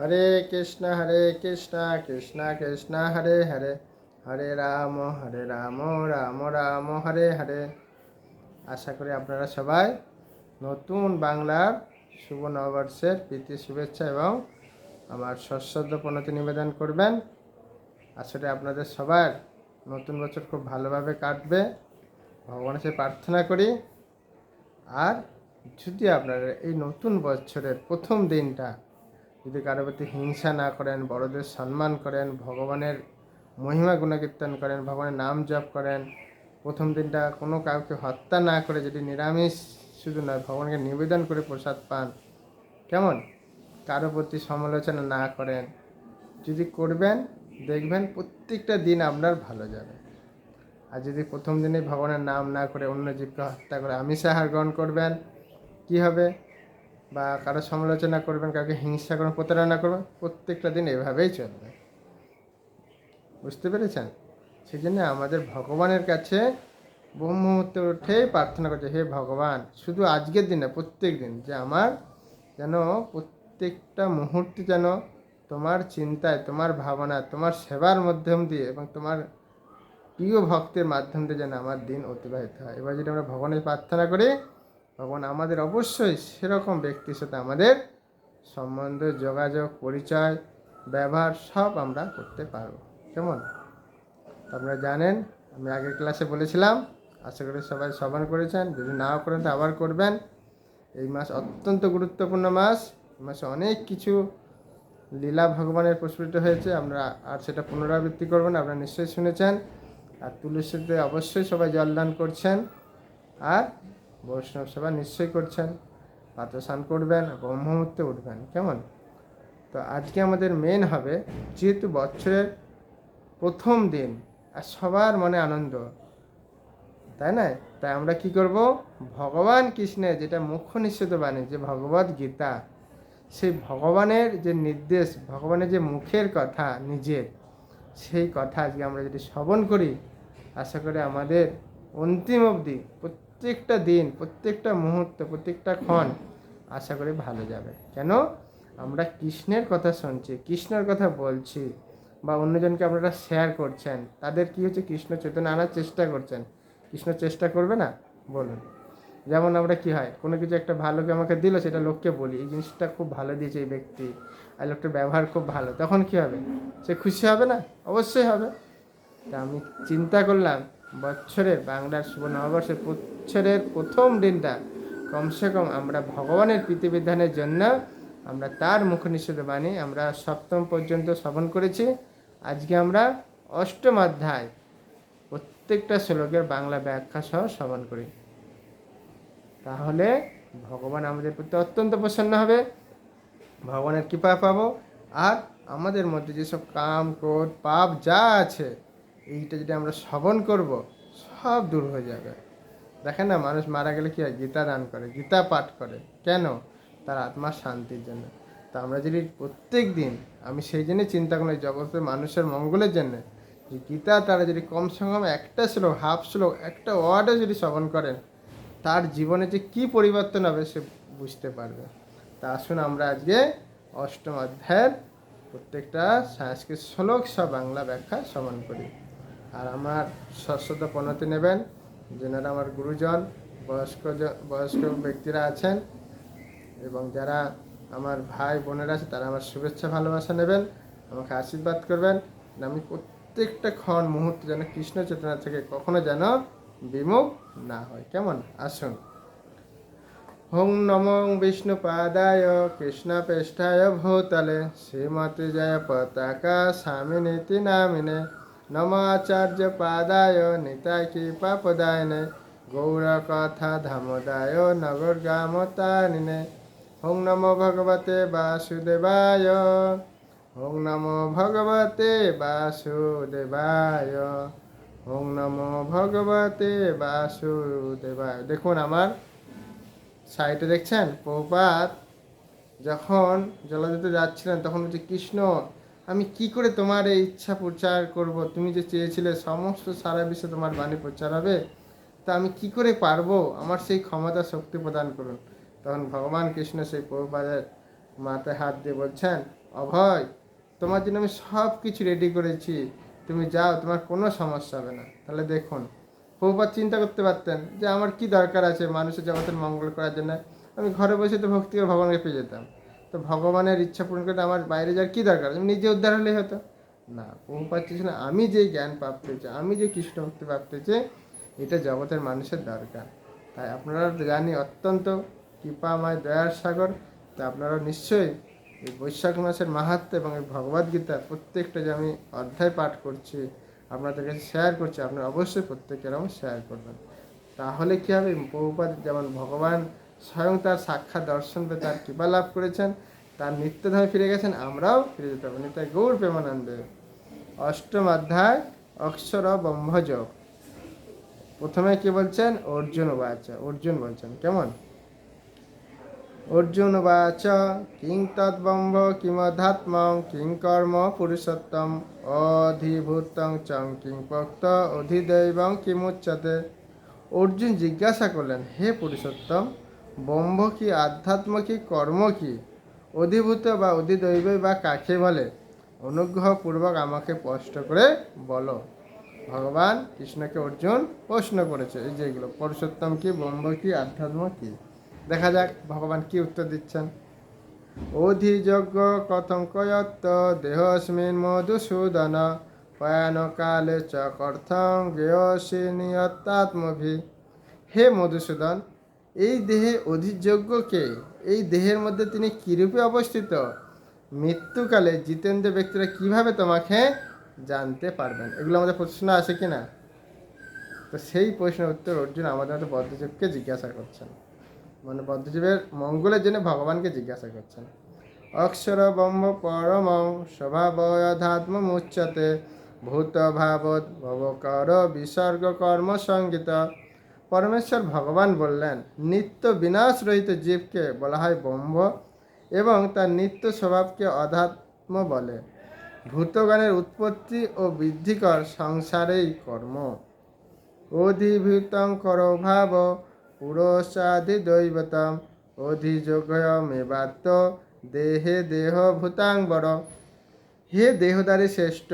হরে কৃষ্ণ হরে কৃষ্ণ কৃষ্ণ কৃষ্ণ, হরে হরে। হরে রাম হরে রাম রাম রাম, হরে হরে। আশা করি আপনারা সবাই নতুন বাংলার শুভ নববর্ষের প্রীতি, শুভেচ্ছা এবং আমার সশ্রদ্ধ প্রণতি নিবেদন করবেন। আসলে আপনাদের সবার নতুন বছর খুব ভালোভাবে কাটবে। ভগবানের সাথে প্রার্থনা করি। আর যদি আপনারা এই নতুন বছরের প্রথম দিনটা যদি কারও প্রতি হিংসা না করেন, বড়দের সম্মান করেন, ভগবানের মহিমা গুণকীর্তন করেন, ভগবানের নাম জপ করেন, প্রথম দিনটা কোনো কাউকে হত্যা না করে, যদি নিরামিষ শুধু নয়, ভগবানকে নিবেদন করে প্রসাদ পান, কেমন? কারও প্রতি সমালোচনা না করেন, যদি করবেন, দেখবেন প্রত্যেকটা দিন আপনার ভালো যাবে। আর যদি প্রথম দিনে ভগবানের নাম না করে অন্য জীবকে হত্যা করে আমিষ আহার গ্রহণ করবেন, কি হবে? বা কারও সমালোচনা করবেন, কাউকে হিংসা করবেন, প্রতারণা করবেন, প্রত্যেকটা দিন এভাবেই চলবে। বুঝতে পেরেছেন? সেই জন্য আমাদের ভগবানের কাছে বহু মুহূর্তে উঠেই প্রার্থনা করছে, হে ভগবান, শুধু আজকের দিনে প্রত্যেক দিন, যে আমার যেন প্রত্যেকটা মুহূর্তে যেন তোমার চিন্তায়, তোমার ভাবনা তোমার সেবার মাধ্যম দিয়ে এবং তোমার প্রিয় ভক্তের মাধ্যম দিয়ে যেন আমার দিন অতিবাহিত হয়। এবার যদি আমরা ভগবানের প্রার্থনা করি ভগবান আমাদের অবশ্যই সেরকম ব্যক্তির সাথে আমাদের সম্বন্ধ, যোগাযোগ, পরিচয়, ব্যবহার সব আমরা করতে পারব। কেমন? আপনারা জানেন, আমি আগের ক্লাসে বলেছিলাম, আশা করি সবাই শ্রবণ করেছেন, যদি নাও করেন তো আবার করবেন। এই মাস অত্যন্ত গুরুত্বপূর্ণ মাস, এই মাসে অনেক কিছু লীলা ভগবানের প্রস্ফুটিত হয়েছে, আমরা আর সেটা পুনরাবৃত্তি করব না, আপনারা নিশ্চয়ই শুনেছেন। আর তুলসীতে অবশ্যই সবাই জলদান করছেন। আর বৈষ্ণব সেবা নিশ্চয়ই করছেন পাত্র স্নান করবেন ব্রহ্ম মুহূর্তে উঠবেন, কেমন? তো আজকে আমাদের মেন হবে, যেহেতু বছরের প্রথম দিন, আর সবার মনে আনন্দ, তাই না? তাই আমরা কি করব? ভগবান কৃষ্ণের যেটা মুখ্য নিশ্চিত বাণী, যে ভগবত গীতা, সেই ভগবানের যে নির্দেশ, ভগবানের যে মুখের কথা নিজের, সেই কথা আজকে আমরা যদি শ্রবণ করি, আশা করি আমাদের অন্তিম অবধি প্রত্যেকটা দিন, প্রত্যেকটা মুহূর্ত, প্রত্যেকটা ক্ষণ আশা করি ভালো যাবে। কেন? আমরা কৃষ্ণের কথা শুনছি, কৃষ্ণের কথা বলছি বা অন্যজনকে আপনারা শেয়ার করছেন, তাদের কি হচ্ছে? কৃষ্ণ চৈতন্য আনার চেষ্টা করছেন। কৃষ্ণ চেষ্টা করবে না? বলুন। যেমন আমরা কি হয়, কোনো কিছু একটা ভালোকে আমাকে দিল, সেটা লোককে বলি, এই জিনিসটা খুব ভালো দিয়েছে এই ব্যক্তি, আর লোকটার ব্যবহার খুব ভালো, তখন কি হবে? সে খুশি হবে না? অবশ্যই হবে। তা আমি চিন্তা করলাম বছরের বাংলার শুভ নববর্ষের বছরের প্রথম দিনটা কমসে কম আমরা ভগবানের প্রীতিবিধানের জন্য আমরা তার মুখ নিষেধ বাণী আমরা সপ্তম পর্যন্ত শ্রবণ করেছি। আজকে আমরা অষ্টম অধ্যায় প্রত্যেকটা শ্লোকের বাংলা ব্যাখ্যা সহ শ্রবণ করি। তাহলে ভগবান আমাদের প্রতি অত্যন্ত প্রসন্ন হবে। ভগবানের কৃপা পাবো। আর আমাদের মধ্যে যেসব কাম, ক্রোধ, পাপ যা আছে এইটা যদি আমরা শ্রবণ করব, সব দূর হয়ে যাবে। দেখেন না, মানুষ মারা গেলে কি হয়? গীতা দান করে, গীতা পাঠ করে। কেন? তার আত্মার শান্তির জন্য। তা আমরা যদি প্রত্যেক দিন, আমি সেই জন্যই চিন্তা করি জগতের মানুষের মঙ্গলের জন্য, যে গীতা তারা যদি কমসে কম একটা শ্লোক, হাফ শ্লোক, একটা ওয়ার্ডও যদি শ্রবণ করেন, তার জীবনে যে কী পরিবর্তন হবে সে বুঝতে পারবে। তা আসুন আমরা আজকে অষ্টম অধ্যায়ের প্রত্যেকটা সংস্কৃত শ্লোক সব বাংলা ব্যাখ্যা শ্রবণ করি। আর আমার সশ্রদ্ধ পণতি নেবেন, যেনারা আমার গুরুজন, বয়স্ক বয়স্ক ব্যক্তিরা আছেন, এবং যারা আমার ভাই বোনেরা আছে, তারা আমার শুভেচ্ছা, ভালোবাসা নেবেন, আমাকে আশীর্বাদ করবেন আমি প্রত্যেকটা ক্ষণ, মুহূর্ত যেন কৃষ্ণ চেতনা থেকে কখনো যেন বিমুখ না হয় কেমন? আসুন। হং নমো বিষ্ণু পাদায় কৃষ্ণ পেষ্ঠায় ভূতলে, শ্রীমতি জয় পতাকা স্বামী নীতি নামিনে। নমাচার্য পাদায় নিতাই কৃপা পদায়নে গৌর কথা ধামদায় নগর গামতারিণে হং নমো ভগবতে বাসুদেবায়। হং নমো ভগবতে বাসুদেবায়। ওম নমো ভগবতে বাসুদেবায়। দেখুন আমার সাইটে দেখছেন প্রপাত যখন জলদিতে যাচ্ছিলেন তখন বলছে কৃষ্ণ আমি কি করে তোমার এই ইচ্ছা প্রচার করব? তুমি যে চেয়েছিলে সমস্ত সারা বিশ্বে তোমার বাণী প্রচার হবে, তা আমি কি করে পারব? আমার সেই ক্ষমতা শক্তি প্রদান করুন। তখন ভগবান কৃষ্ণ সেই প্রভুপাদের মাথায় হাত দিয়ে বলছেন, অভয়, তোমার জন্য আমি সব কিছু রেডি করেছি। তুমি যাও, তোমার কোনো সমস্যা হবে না। তাহলে দেখুন বহুবার চিন্তা করতে পারতেন যে আমার কি দরকার আছে মানুষের জগতের মঙ্গল করার জন্য। আমি ঘরে বসে তো ভক্তি করে ভগবানকে পেয়ে যেতাম। তো ভগবানের ইচ্ছা পূরণ করতে আমার বাইরে যাওয়ার কী দরকার? আমি নিজে উদ্ধার হলেই হতো। না বহুবার চেয়েছিল আমি যে জ্ঞান প্রাপ্ত হয়েছে, আমি যে কৃষ্ণ ভক্তি প্রাপ্ত হয়েছে, এটা জগতের মানুষের দরকার। তাই আপনারা জানি, অত্যন্ত কৃপাময় দয়ার সাগর। তা আপনারা নিশ্চয়ই এই বৈশাখ মাসের মাহাত্ম এবং এই ভগবদ্গীতার প্রত্যেকটা যে আমি অধ্যায় পাঠ করছি, আপনাদের কাছে শেয়ার করছি, আপনারা অবশ্যই প্রত্যেকের এরকম শেয়ার করবেন। তাহলে কী হবে? বহুপাত যেমন ভগবান স্বয়ং তার সাক্ষাৎ দর্শন পেয়ে তার কৃপা লাভ করেছেন, তার নিত্যধামে ফিরে গেছেন, আমরাও ফিরে যেতে পারব। নিতাই গৌর প্রেমানন্দে। অষ্টম অধ্যায়, অক্ষর ব্রহ্মযোগ প্রথমে কি বলছেন? অর্জুন বাচা অর্জুন বলছেন। কেমন? অর্জুন বাচ, কিং তদ্বম্ভ কিমধ্যাত্মং কিং কর্ম পুরুষোত্তম, অধিভূতং চং কিং পক্ত অধিদৈবং কিমুচ্যতে অর্জুন জিজ্ঞাসা করলেন, হে পুরুষোত্তম ব্রহ্ম কি, আধ্যাত্ম কি, কর্ম কি? অধিভূত বা অধিদৈব বা কাকে বলে? অনুগ্রহপূর্বক আমাকে স্পষ্ট করে বলো। ভগবান কৃষ্ণকে অর্জুন প্রশ্ন করেছে। এই যেগুলো পুরুষোত্তম কি, ব্রহ্ম কি, আধ্যাত্ম কি? দেখা যাক ভগবান কি উত্তর দিচ্ছেন। অধিযজ্ঞ কথং কয়ত্ত দেহস্মিন মধুসূদন পয়ান কালে চ কর্থং গেয়সী নিয়ত্তাত্মভি। হে মধুসূদন এই দেহে অধিযোগ্য কে? এই দেহের মধ্যে তিনি কীরূপে অবস্থিত? মৃত্যুকালে জিতেন্দ্র ব্যক্তিরা কীভাবে তোমাকে জানতে পারবেন? এগুলো আমাদের প্রশ্ন আছে কি না? তো সেই প্রশ্নের উত্তর অর্জুন আমাদের মতো বদ্ধজীবকে জিজ্ঞাসা করছেন। মানে বদ্ধজীবের মঙ্গলের জন্য ভগবানকে জিজ্ঞাসা করছেন। অক্ষর ব্রহ্ম পরম স্বভাবধাত্ম মুচ্যতে ভূত ভাবত ভবকর বিসর্গ কর্ম সংগীত। পরমেশ্বর ভগবান বললেন, নিত্য বিনাশ রহিত জীবকে বলা হয় ব্রহ্ম এবং তার নিত্য স্বভাবকে অধ্যাত্ম বলে। ভূতগণের উৎপত্তি ও বৃদ্ধিকর সংসারেই কর্ম। অধিভূতং করো ভাব পুরুষাধি দৈবতম অধিযোগ মেবাত্ম দেহে দেহ ভূতাঙ্গর হে দেহদারী শ্রেষ্ঠ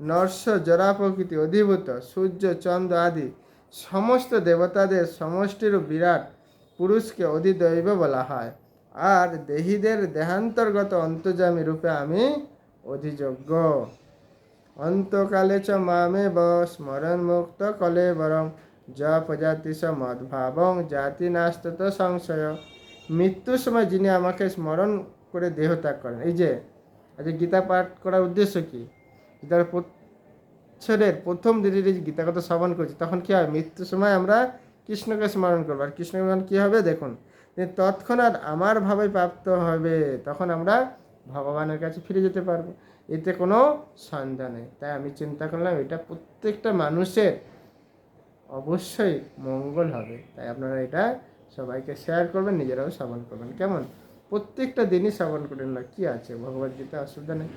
নর্স জরা প্রকৃতি অধিভূত, সূর্য, চন্দ্র আদি সমস্ত দেবতাদের সমষ্টির বিরাট পুরুষকে অধিদৈব বলা হয়। আর দেহীদের দেহান্তর্গত অন্তর্জামী রূপে আমি অধিযোগ্য। অন্তকালে চ মামে ব স্মরণ মুক্ত কলে বরং য প্রজাতি স মদ্ভাবং জাতি নাস্তত সংশয়। মৃত্যুর সময় যিনি আমাকে স্মরণ করে দেহ ত্যাগ করেন। এই যে আজকে গীতা পাঠ করার উদ্দেশ্য কি? গীতার বছরের প্রথম দিনে যে গীতা কথা শ্রবণ করছি, তখন কী হয়? মৃত্যুর সময় আমরা কৃষ্ণকে স্মরণ করব। আর কৃষ্ণ কী হবে? দেখুন তৎক্ষণাৎ আমার ভাবে প্রাপ্ত হবে, তখন আমরা ভগবানের কাছে ফিরে যেতে পারব। এতে কোনো সন্দেহ নেই। তাই আমি চিন্তা করলাম, এটা প্রত্যেকটা মানুষের অবশ্যই মঙ্গল হবে। তাই আপনারা এটা সবাইকে শেয়ার করবেন, নিজেরাও শ্রবণ করবেন। কেমন? প্রত্যেকটা দিনই শ্রবণ করেন না, কি আছে? ভগবদ্গীতা অসুবিধা নেই।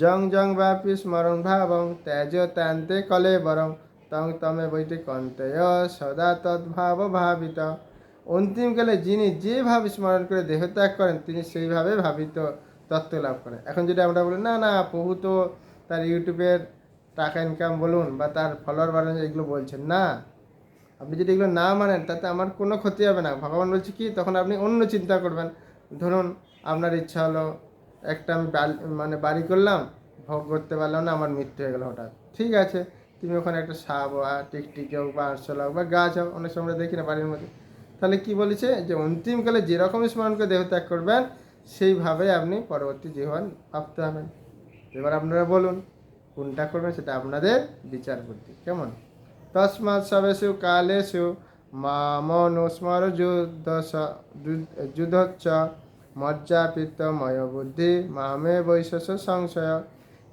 জং জং ব্যাপী স্মরণ ভাবং ত্যাজ তান্তে কলে বরং, তং তমে বৈতে কন্তেয় সদা তদ্ভাব ভাবিত। অন্তিমকালে যিনি যেভাবে স্মরণ করে দেহত্যাগ করেন, তিনি সেইভাবে ভাবিত, তত্ত্ব লাভ করেন। এখন যদি আমরা বলি, না না, প্রভু তো তার ইউটিউবের টাকা ইনকাম বলুন বা তার ফলোয়ার বাড়ানো এগুলো বলছেন। না, আপনি যদি এগুলো না মানেন, তাতে আমার কোনো ক্ষতি হবে না। ভগবান বলছে কি, তখন আপনি অন্য চিন্তা করবেন। ধরুন, আপনার ইচ্ছা হলো একটা আমি মানে বাড়ি করলাম, ভোগ করতে পারলাম না, আমার মৃত্যু হয়ে গেলো হঠাৎ। ঠিক আছে, তুমি ওখানে একটা সাপ বা টিকটিকি হোক, বা আরশোলা হোক, বা গাছ হোক, অনেক সময় দেখি না বাড়ির মধ্যে। তাহলে কি বলেছে? যে অন্তিমকালে যেরকম স্মরণ করে দেহ ত্যাগ করবেন, সেইভাবে আপনি পরবর্তী জীবন প্রাপ্ত হবেন এবার আপনারা বলুন, কোনটা করবেন সেটা আপনাদের বিচার বুদ্ধি। কেমন? তসমাৎ সবেষু কালেষু মামনুস্মর যুদ্ধ, যুদ্ধচ্চ মজ্জাপিত ময় বুদ্ধি, মামে বৈশস সংশয়।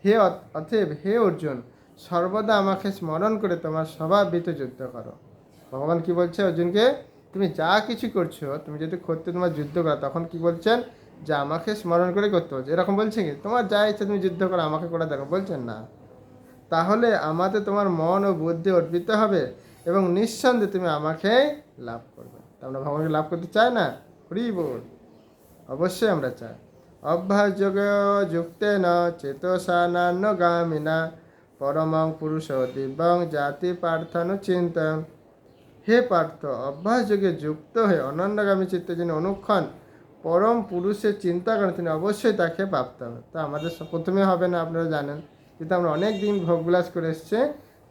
হে অতএব হে অর্জুন, সর্বদা আমাকে স্মরণ করে তোমার স্বভাববিত যুদ্ধ করো। ভগবান কি বলছে অর্জুনকে? তুমি যা কিছু করছ, তুমি যদি করতে তোমার যুদ্ধ করো, তখন কি বলছেন? যে আমাকে স্মরণ করে করতে হচ্ছে এরকম বলছে কি? তোমার যা ইচ্ছা তুমি যুদ্ধ করো, আমাকে করে দেখো। বলছেন না। তাহলে আমাদের তোমার মন ও বুদ্ধি অর্পিত হবে এবং নিঃসন্দেহে তুমি আমাকে লাভ করবে। আমরা ভগবানকে লাভ করতে চাই না? হরি বল। অবশ্যই আমরা চাই। অভ্যাস যোগ যুক্তেন চেতসা নান্যগামিনা পরমং পুরুষ দিব্যং জাতি প্রার্থনা চিন্তন। হে পার্থ অভ্যাস যোগে যুক্ত হয়ে অনন্যগামী চিত্তে যিনি অনুক্ষণ, পরম পুরুষের চিন্তা করেন, তিনি অবশ্যই তাকে প্রাপ্ত হবে। তা আমাদের প্রথমে হবে না, আপনারা জানেন। কিন্তু আমরা অনেক দিন ভোগবিলাস করে এসছে,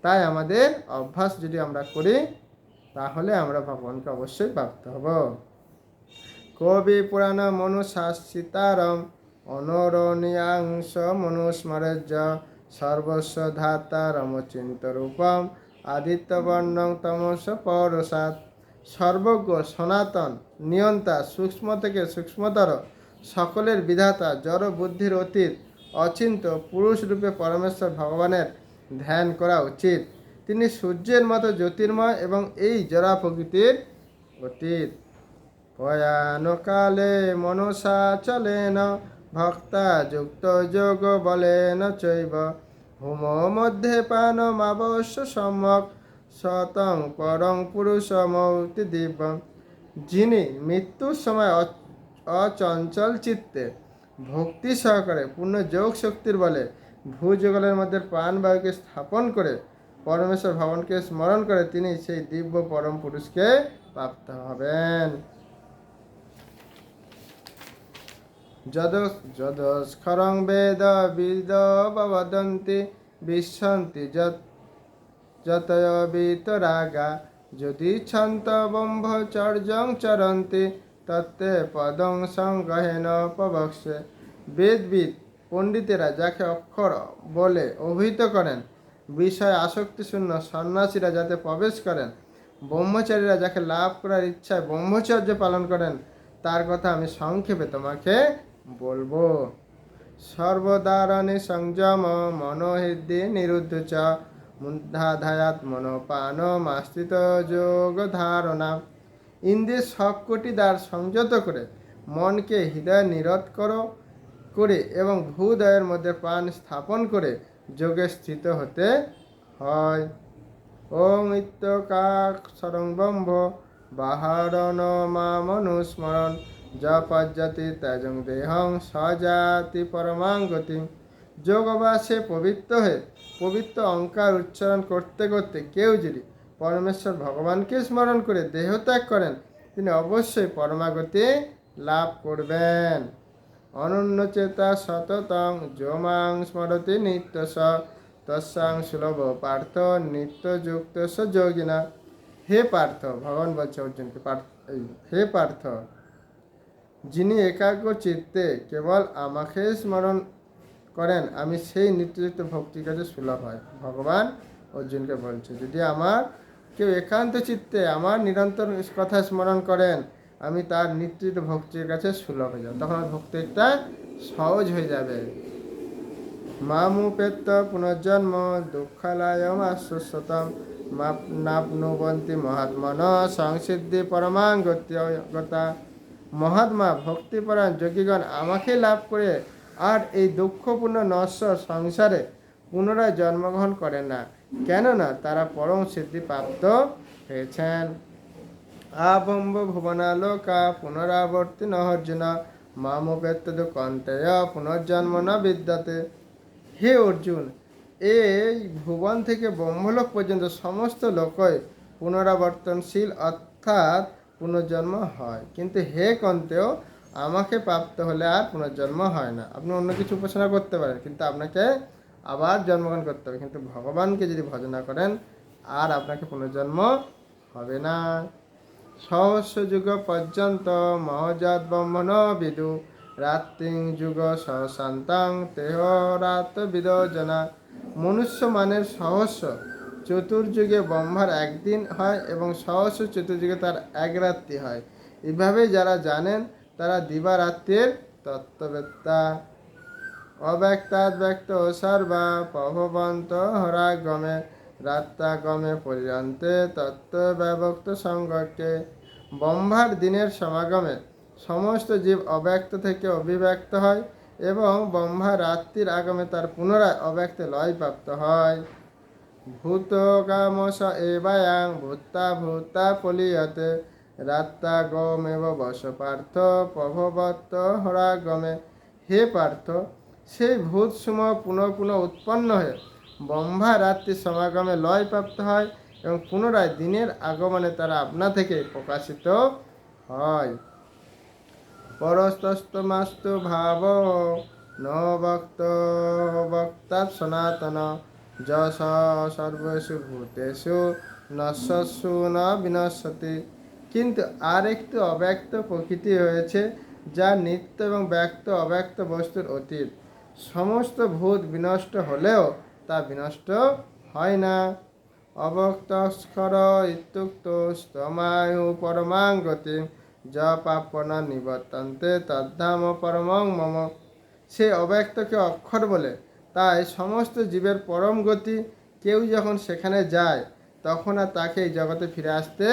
তাই আমাদের অভ্যাস যদি আমরা করি, তাহলে আমরা ভগবানকে অবশ্যই প্রাপ্ত হব। কবি পুরাণ মনুশাসিতারম অনরণীয়াংশ মনুস্মরজ সর্বস্ব ধাতারম চিন্তরূপম আদিত্যবর্ণং তমস পরসাত সর্বজ্ঞ, সনাতন, নিয়ন্তা, সূক্ষ্ম থেকে সূক্ষ্মতর সকলের বিধাতা, জড় বুদ্ধির অতীত, অচিন্ত পুরুষ রূপে পরমেশ্বর ভগবানের ধ্যান করা উচিত। তিনি সূর্যের মতো জ্যোতির্ময় এবং এই জরা প্রকৃতির অতীত। প্রয়াণকালে মনসা চলেন ভক্তা যুক্ত যোগ বলেন চৈব। হোম মধ্যে পানমাবশ্য সম্যক শতং পরং পুরুষ মৌতি দিব্যম যিনি মৃত্যুর সময় অচঞ্চল চিত্তে ভক্তি সহকারে পূর্ণ যোগ শক্তির বলে ভূযুগলের মধ্যে প্রাণবায়ুকে স্থাপন করে পরমেশ্বর ভবনকে স্মরণ করে তিনি সেই দিব্য পরম পুরুষকে প্রাপ্ত হবেন যদ যদস্খরং বেদ বিদ বদন্তি বিশ্বন্তি যত যতয় বিতরাগা, যদি ছন্ত ব্রহ্মচর্যং চরন্তি তত্ত্বে পদং সংগ্রহেণ প্রবক্সে বেদবিদ, পণ্ডিতেরা যাকে অক্ষর বলে অভিহিত করেন, বিষয় আসক্তি শূন্য সন্ন্যাসীরা যাতে প্রবেশ করেন, ব্রহ্মচারীরা যাকে লাভ করার ইচ্ছায় ব্রহ্মচর্য পালন করেন, তার কথা আমি সংক্ষেপে তোমাকে বলব। সর্বদারণে সংযম মনোহৃদি নিরুদ্ধ চ মনোপান মাস্তিত যোগ ধারণা। ইন্দ্রিয় সবকটি দ্বার সংযত করে মনকে হৃদয় নিরোধ করো, করে এবং ভূদয়ের মধ্যে প্রাণ স্থাপন করে যোগে স্থিত হতে হয়। ওম ইত্যকাক সরঙ্গম্ভ বাহারণ জপজ্জতি তেজং দেহং সজাতি পরমাঙ্গতি যোগ অভ্যাসে পবিত্র হয়ে পবিত্র অঙ্কার উচ্চারণ করতে করতে কেউ যদি পরমেশ্বর ভগবানকে স্মরণ করে দেহ ত্যাগ করেন, তিনি অবশ্যই পরমাগতি লাভ করবেন। অনন্য চেতা সততং যমাং স্মরতি নিত্য স তস্যাং সুলভ পার্থ নিত্যযুক্ত স যোগিনা। হে পার্থ, ভগবান বলছে অর্জুনকে পার্থ হে পার্থ যিনি একাগ্র চিত্তে কেবল আমাকে স্মরণ করেন, আমি সেই নিত্যযুক্ত ভক্তির কাছে সুলভ হয়। ভগবান অর্জুনকে বলছে, যদি আমার কেউ একান্ত চিত্তে আমার নিরন্তর কথা স্মরণ করেন, আমি তার নিত্যযুক্ত ভক্তির কাছে সুলভ হয়ে যাব। তখন ভক্তিটা সহজ হয়ে যাবে। মামুপেত্ত পুনর্জন্ম, দুঃখালয়ম আশ্বস্তম নাপনুবন্তি মহাত্মন, সংসিদ্ধি পরমাঙ্গতা মহাত্মা ভক্তিপরায়ণ যোগীগণ আমাকে লাভ করে আর এই দুঃখপূর্ণ নশ্বর সংসারে পুনরায় জন্মগ্রহণ করেন না। কেননা তারা পরম সিদ্ধি প্রাপ্ত হয়েছেন। আবম্ব ভুবনালোকা পুনরাবর্তি নহর্জুন মামোপেত্ত কন্তেয়, পুনর্জন্ম না বিদ্যাতে। হে অর্জুন, এই ভুবন থেকে ব্রহ্মলোক পর্যন্ত সমস্ত লোকই পুনরাবর্তনশীল, অর্থাৎ পুনর্জন্ম হয়। কিন্তু হে কন্তেও, আমাকে প্রাপ্ত হলে আর পুনর্জন্ম হয় না। আপনি অন্য কিছু উপাসনা করতে পারেন, কিন্তু আপনাকে আবার জন্মগ্রহণ করতে হবে। কিন্তু ভগবানকে যদি ভজনা করেন, আর আপনাকে পুনর্জন্ম হবে না। সহস্র যুগ পর্যন্ত মহজাত ব্রহ্মণ বিদু রাত্রিং যুগ সশান্তাং তেহ রাত বিদজনা মনুষ্য মানের সহস্র চতুর্যুগে ব্রহ্মার একদিন হয় এবং সহস্র চতুর্যুগে তার এক রাত্রি হয়। এভাবে যারা জানেন, তারা দিবারাত্রির তত্ত্ববেত্তা। অব্যক্তাৎ ব্যক্ত সর্বা প্রভবন্ত হরাগমে, রাত্রাগমে পর্যন্তে তত্ত্ব ব্যবক্ত সংজ্ঞকে ব্রহ্মার দিনের সমাগমে সমস্ত জীব অব্যক্ত থেকে অভিব্যক্ত হয় এবং ব্রহ্মা রাত্রির আগমে তার পুনরায় অব্যক্ত লয় প্রাপ্ত হয়। ভূত কামস এবায়াং ভূতা ভূতা পলিয়তে রাত্তা গমেব বস পার্থ প্রভবত্ত হরাগমে। হে পার্থ, সেই ভূত সময় পুনঃ পুনঃ উৎপন্ন হয়ে ব্রহ্মা রাত্রি সমাগমে লয় প্রাপ্ত হয় এবং পুনরায় দিনের আগমনে তারা আপনা থেকে প্রকাশিত হয়। পরস্তস্তমাস্তু ভাব ন বক্ত বক্তা সনাতন। যশ সর্বসু ভূতেষু নশ্বসু ন বিনশ্বতি কিন্তু আর অব্যক্ত প্রকৃতি রয়েছে যা নিত্য এবং ব্যক্ত অব্যক্ত বস্তুর অতীত সমস্ত ভূত বিনষ্ট হলেও তা বিনষ্ট হয় না অবক্তস্কর ইত্যুক্ত স্তমায়ু পরমাঙ্গতি য পাপন নিবর্তন্তে তদ্ধাম পরমং মম সে অব্যক্তকে অক্ষর বলে তাই সমস্ত জীবের পরম গতি কেউ যখন সেখানে যায়, তখন আর তাকে এই জগতে ফিরে আসতে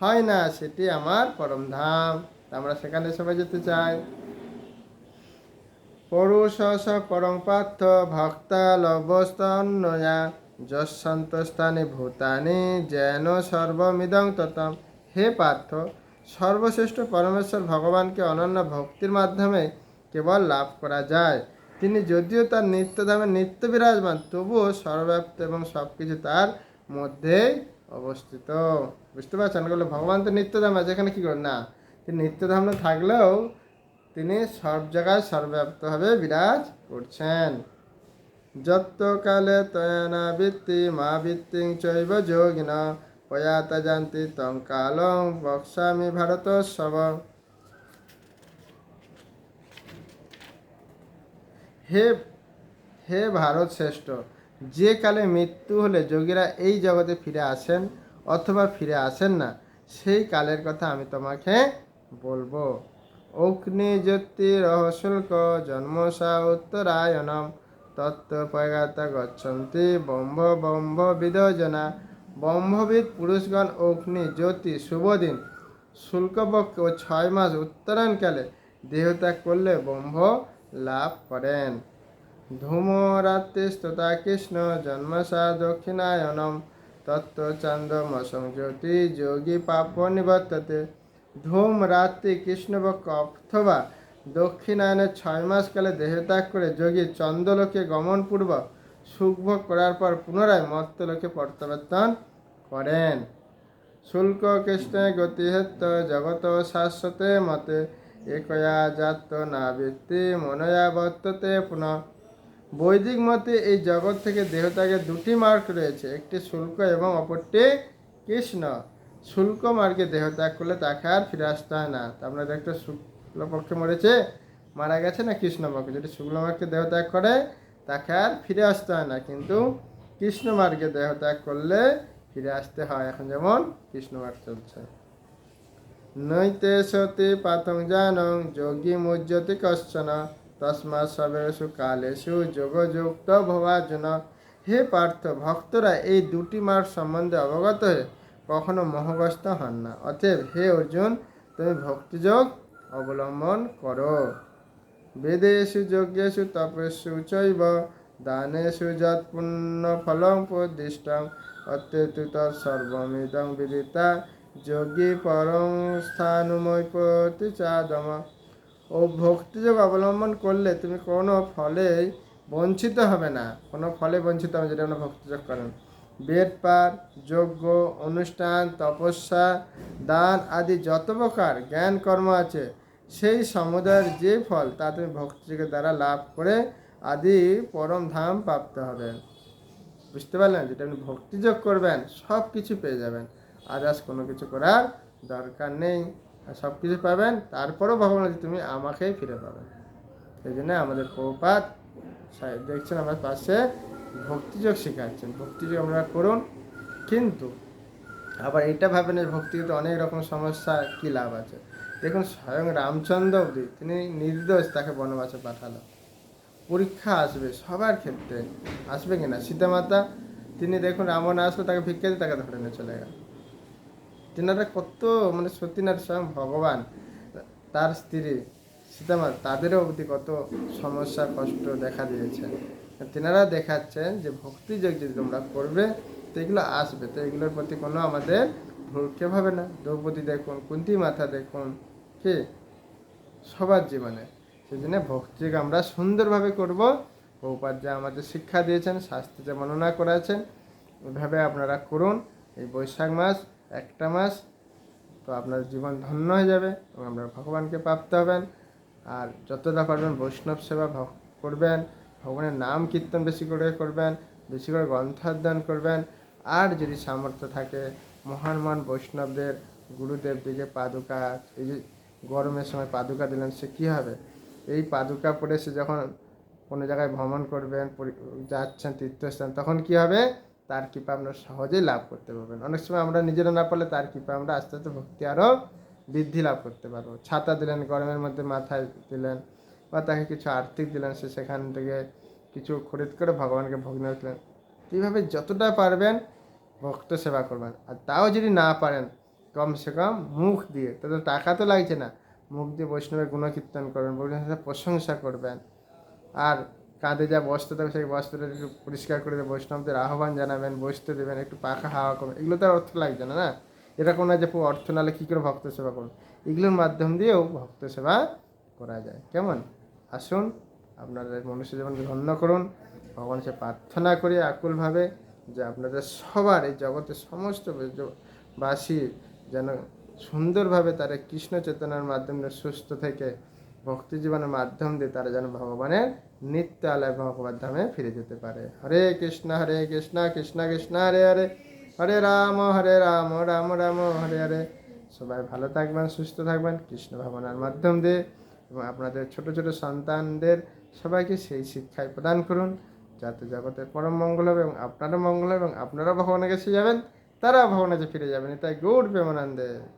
হয় না, সেটি আমার পরম ধাম। আমরা সেখানে সবাই যেতে চাই। পরুষ স পরং পার্থ ভক্তা লবস্তন্নয়া যশন্তস্থানে ভূতানি যেন সর্বমিদং ততম। হে পার্থ, সর্বশ্রেষ্ঠ পরমেশ্বর ভগবানকে অনন্য ভক্তির মাধ্যমে কেবল লাভ করা যায়। তিনি যদিও তার নিত্যধামে নিত্য বিরাজমান, তবুও সর্বব্যাপ্ত এবং সব কিছু তার মধ্যেই অবস্থিত। বুঝতে পারছেন? বলে ভগবান তো নিত্যধাম আছে, এখানে কী করেন? না, তিনি নিত্যধামে থাকলেও তিনি সব জায়গায় সর্বব্যাপ্তভাবে বিরাজ করছেন। যত্তকালে তয়না বৃত্তি, মা বৃত্তিং চৈব যোগিন পয়াতা জানতি তং কালং বক্সামি ভারত সব হে হে ভারত শ্রেষ্ঠ, যে কালে মৃত্যু হলে যোগীরা এই জগতে ফিরে আসেন অথবা ফিরে আসেন না, সেই কালের কথা আমি তোমাকে বলব। অগ্নি জ্যোতি রহশুল্ক জন্মসা উত্তরায়ণম তত্ত্ব পয়গাতা গচ্ছন্তি ব্রহ্ম ব্রহ্ম বিদজনা ব্রহ্মবিদ পুরুষগণ অগ্নি জ্যোতি শুভদিন শুল্কপক্ষ ও ছয় মাস উত্তরায়ণকালে দেহত্যাগ করলে ব্রহ্ম লাভ করেন। ধূমরাত্রি স্ততা কৃষ্ণ, জন্মসা দক্ষিণায়নম তত্ত্ব চান্দমসং জ্যোতি, যোগী পাপ নিবর্ততে। ধূম রাত্রি কৃষ্ণপক্ষ অথবা দক্ষিণায়নের ছয় মাসকালে দেহত্যাগ করে যোগী চন্দ্রলোকে গমনপূর্বক সুখভোগ করার পর পুনরায় মর্তলোকে প্রত্যাবর্তন করেন। শুল্ক কৃষ্ণে গতিহেত্য জগত শাশ্বতে মতে একয়া জাত না বৃত্তি মনয়া বর্ততে পুনঃ। বৈদিক মতে এই জগৎ থেকে দেহত্যাগের দুটি মার্গ রয়েছে, একটি শুল্ক এবং অপরটি কৃষ্ণ। শুল্ক মার্গে দেহত্যাগ করলে তাকে আর ফিরে আসতে হয় না। আপনারা দেখতে শুক্লপক্ষে মরেছে, মারা গেছে না কৃষ্ণপক্ষে যদি শুক্ল মার্গে দেহত্যাগ করে, তাকে আর ফিরে আসতে হয় না। কিন্তু কৃষ্ণ মার্গে দেহত্যাগ করলে ফিরে আসতে হয়। এখন যেমন কৃষ্ণ মার্গ চলছে। নৈতে সতি পাতং জানং, যোগী মুজ্জতি কশ্চন। তসমা সবেশু কালেশু যোগযুক্ত ভবার্জুন। হে পার্থ, ভক্তরা এই দুটি মার্গ সম্বন্ধে অবগত হয়ে কখনো মোহগ্রস্ত হন না। অতএব হে অর্জুন, তুমি ভক্তিযোগ অবলম্বন করো। বেদেশু যজ্ঞেশু তপস্যু চৈব দানেশু যৎ পুণ্য ফলং প্রদিষ্টং অত্যুত সর্বমিদং বিদিতা যোগী পরং স্থানুময় প্রতিচাদম ও ভক্তিযোগ অবলম্বন করলে তুমি কোনো ফলে বঞ্চিত হবে না। কোনো ফলে বঞ্চিত হবে যেটা আমরা ভক্তিযোগ করেন। বেদ পাঠ, যজ্ঞ, অনুষ্ঠান, তপস্যা, দান আদি যত প্রকার জ্ঞান কর্ম আছে, সেই সমুদায়ের যে ফল তা তুমি ভক্তিযোগের দ্বারা লাভ করে আদি পরম ধাম প্রাপ্ত হবে। বুঝতে পারলেন? যেটা আপনি ভক্তিযোগ করবেন সব কিছু পেয়ে যাবেন। আদার্স কোনো কিছু করার দরকার নেই। সব কিছু পাবেন তারপরেও ভগবান বলছে, তুমি আমাকেই ফিরে পাবে। সেই জন্য আমাদের প্রপাত দেখছেন আমার পাশে ভক্তিযোগ শেখাচ্ছেন। ভক্তিযোগ আমরা করুন কিন্তু আবার এটা ভাবেন যে ভক্তিতে অনেক রকম সমস্যা কী লাভ আছে? দেখুন স্বয়ং রামচন্দ্র অবধি তিনি নির্দোষ তাকে বনবাসে পাঠালো। পরীক্ষা আসবে সবার ক্ষেত্রে। আসবে কিনা? সীতামাতা তিনি দেখুন রাবণ আসলো তাকে ভিক্ষা দিয়ে তাকে ধরে নিয়ে চলে গেল। তিনারা কত মানে সত্যিনার স্বয়ং ভগবান। তার স্ত্রী সীতামা তাদেরও অবধি কত সমস্যা, কষ্ট দেখা দিয়েছে। তিনারা দেখাচ্ছেন যে ভক্তিযোগ যদি তোমরা করবে, তো এগুলো আসবে। তো এগুলোর প্রতি কোনো আমাদের ভুলকে ভাবে না। দ্রৌপদী দেখুন কুন্তি মাথা দেখুন, কে? সবার জীবনে। সেই জন্য ভক্তিকে আমরা সুন্দরভাবে করব। বহুপাত যা আমাদের শিক্ষা দিয়েছেন, শাস্ত্রে যা বর্ণনা করেছেন, ওইভাবে আপনারা করুন। এই বৈশাখ মাস একটা মাস, তো আপনার জীবন ধন্য হয়ে যাবে এবং আপনারা ভগবানকে প্রাপ্ত হবেন। আর যতটা পারবেন বৈষ্ণব সেবা করবেন। ভগবানের নাম কীর্তন বেশি করে করবেন, বেশি করে গ্রন্থাধ্যয়ন করবেন। আর যদি সামর্থ্য থাকে, মহান মহান বৈষ্ণবদের, গুরুদেব দিকে পাদুকা, এই যে গরমের সময় পাদুকা দিলেন, সে কী হবে? এই পাদুকা পরে সে যখন কোনো জায়গায় ভ্রমণ করবেন যাচ্ছেন, তীর্থস্থান, তখন কি হবে? তার কৃপা আপনারা সহজেই লাভ করতে পারবেন। অনেক সময় আমরা নিজেরা না পারলে তার কৃপা আমরা আস্তে আস্তে ভক্তি আরও বৃদ্ধি লাভ করতে পারব। ছাতা দিলেন, গরমের মধ্যে মাথায় দিলেন বা তাকে কিছু আর্থিক দিলেন, সে সেখান থেকে কিছু খরিদ করে ভগবানকে ভগ্ন দিলেন এইভাবে যতটা পারবেন ভক্ত সেবা করবেন। আর তাও যদি না পারেন, কমসে কম মুখ দিয়ে তাদের টাকা তো লাগছে না, মুখ দিয়ে বৈষ্ণবের গুণকীর্তন করবেন, বৈষ্ণবের প্রশংসা করবেন। আর কাঁধে যা বস্ত্র থাকবে সেই বস্ত্রটা একটু পরিষ্কার করে বৈষ্ণবদের আহ্বান জানাবেন, বসতে দেবেন, একটু পাখা হাওয়া করবেন এগুলো তো অর্থ লাগছে না না? এরকম না যে অর্থ নালে কী করে ভক্ত সেবা করুন এগুলোর মাধ্যম দিয়েও ভক্ত সেবা করা যায়। কেমন? আসুন, আপনাদের মনুষ্য জীবনকে ধন্য করুন। ভগবান সে প্রার্থনা করি আকুলভাবে যে আপনাদের সবার এই জগতের সমস্ত বাসী যেন সুন্দরভাবে তারা কৃষ্ণ চেতনার মাধ্যমে সুস্থ থেকে ভক্তি জীবনের মাধ্যম দিয়ে তারা যেন ভগবানের নিত্য আলয় ভগবান ধামে ফিরে যেতে পারে। হরে কৃষ্ণ হরে কৃষ্ণ কৃষ্ণ কৃষ্ণ, হরে হরে। হরে রাম হরে রাম রাম রাম, হরে হরে। সবাই ভালো থাকবেন, সুস্থ থাকবেন, কৃষ্ণ ভাবনার মাধ্যম দিয়ে। এবং আপনাদের ছোট ছোট সন্তানদের সবাইকে সেই শিক্ষায় প্রদান করুন, যাতে জগতের পরম মঙ্গল হবে এবং আপনারও মঙ্গল হবে এবং আপনারাও ভগবানের কাছে যাবেন, তারাও ভগবানের কাছে ফিরে যাবেন। এটাই গৌর প্রেমানন্দে।